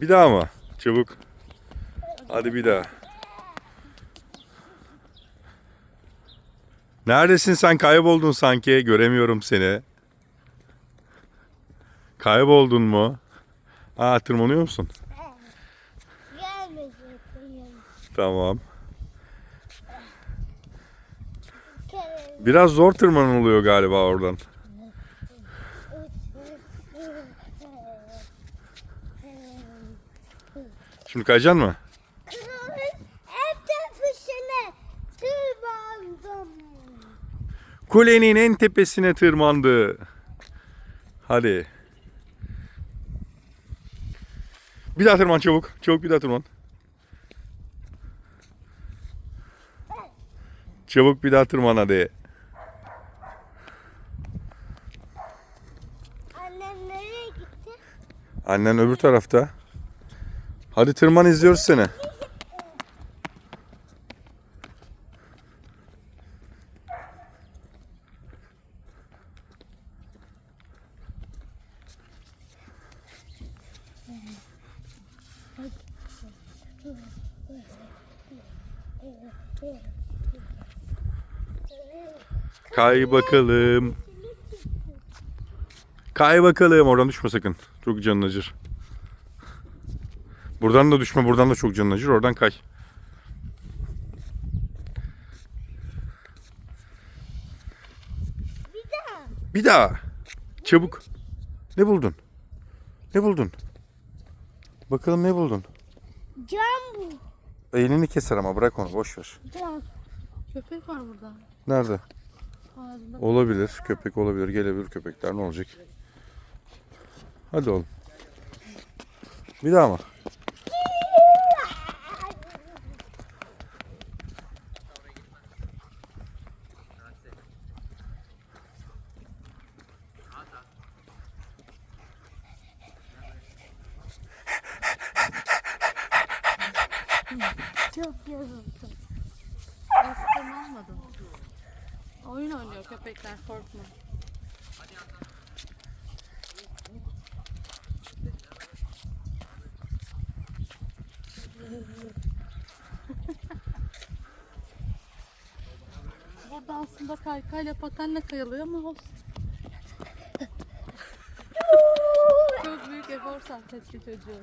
Bir daha mı? Çabuk. Hadi bir daha. Neredesin sen? Kayboldun sanki. Göremiyorum seni. Kayboldun mu? Aa tırmanıyor musun? Tamam. Biraz zor tırmanılıyor galiba oradan. Şimdi kayacaksın mı? Ev tepesine tırmandım. Kulenin en tepesine tırmandı. Hadi. Bir daha tırman çabuk. Çabuk bir daha tırman. Çabuk bir daha tırman hadi. Annem nereye gitti? Annen öbür tarafta. Hadi tırman izliyoruz seni. Kay bakalım. Kay bakalım. Oradan düşme sakın. Çok canın acır. Buradan da düşme. Buradan da çok canın acır. Oradan kay. Bir daha. Bir daha. Çabuk. Ne buldun? Ne buldun? Bakalım ne buldun? Cam bu. Elini keser ama bırak onu boş ver. Cam. Köpek var burada. Nerede? Ağzında. Olabilir. Köpek olabilir. Gelebilir köpekler. Ne olacak? Hadi oğlum. Bir daha mı? Çok yoruldum. Eskiden almadım. Oyun oynuyor köpekler korkma. Burada aslında kaykayla patenle kayılıyor ama olsun. Çok büyük efor sarf etti çocuğu.